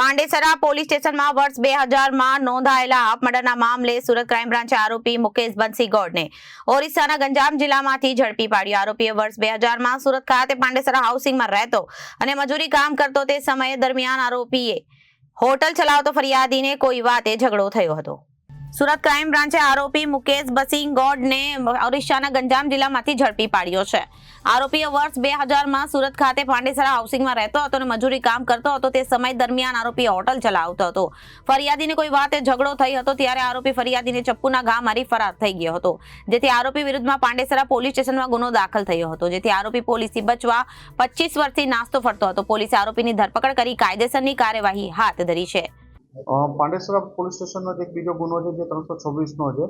Pandesara police સ્ટેશનમાં વર્ષ બે હજારમાં નોંધાયેલા મર્ડરના મામલે સુરત ક્રાઇમ બ્રાન્ચે આરોપી મુકેશ બંસી ગોડને ઓરિસ્સાના ગંજામ જિલ્લામાંથી ઝડપી પાડ્યો આરોપીએ વર્ષ બે હજારમાં સુરત ખાતે પાંડેસરા હાઉસિંગમાં રહેતો અને મજૂરી કામ કરતો તે સમયે દરમિયાન આરોપીએ હોટલ ચલાવતો ફરિયાદીને કોઈ વાતે ઝઘડો થયો હતો. સુરત ક્રાઇમ બ્રાન્ચે આરોપી મુકેશ બસિંગ ગોડને ઓરિસ્સાના ગંજામ જિલ્લામાંથી ઝડપી પાડ્યો છે. આરોપીએ વર્ષ બે હજારમાં સુરત ખાતે પાંડેસરા હાઉસિંગમાં રહેતો હતો અને મજૂરી કામ કરતો હતો. તે સમય દરમિયાન આરોપી હોટલ ચલાવતો હતો. ફરિયાદીને કોઈ વાતે ઝઘડો થઈ હતો ત્યારે આરોપી ફરિયાદીને ચપ્પુના ઘા મારી ફરાર થઈ ગયો હતો. જેથી આરોપી વિરુદ્ધમાં પાંડેસરા પોલીસ સ્ટેશનમાં ગુનો દાખલ થયો હતો. જેથી આરોપી પોલીસથી બચવા પચીસ વર્ષથી નાસ્તો ફરતો હતો. પોલીસે આરોપીની ધરપકડ કરી કાયદેસરની કાર્યવાહી હાથ ધરી છે. પાંડેસરા પોલીસ સ્ટેશનનો એક બીજો ગુનો છે જે ત્રણસો છવ્વીસનો છે.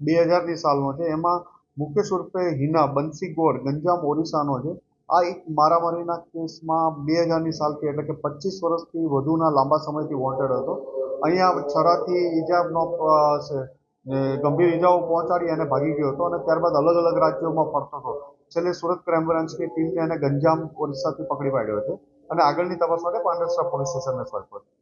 બે હજારની સાલનો છે. એમાં મુકેશ ઉર્ફે હિના બંસી ગોળ ગંજામ ઓરિસ્સાનો છે. આ એક મારામારીના કેસમાં બે હજારની સાલથી એટલે કે પચીસ વર્ષથી વધુના લાંબા સમયથી વોન્ટેડ હતો. અહીંયા છરાથી ઈજાનો અ, છે ને ગંભીર ઈજાઓ પહોંચાડી અને ભાગી ગયો હતો અને ત્યારબાદ અલગ અલગ રાજ્યોમાં ફરતો હતો. છેલ્લે સુરત ક્રાઇમ બ્રાન્ચની ટીમને એને ગંજામ ઓરિસ્સાથી પકડી પાડ્યો છે. અને આગળની તપાસ માટે પાંડેસરા પોલીસ સ્ટેશનને સોંપ્યો છે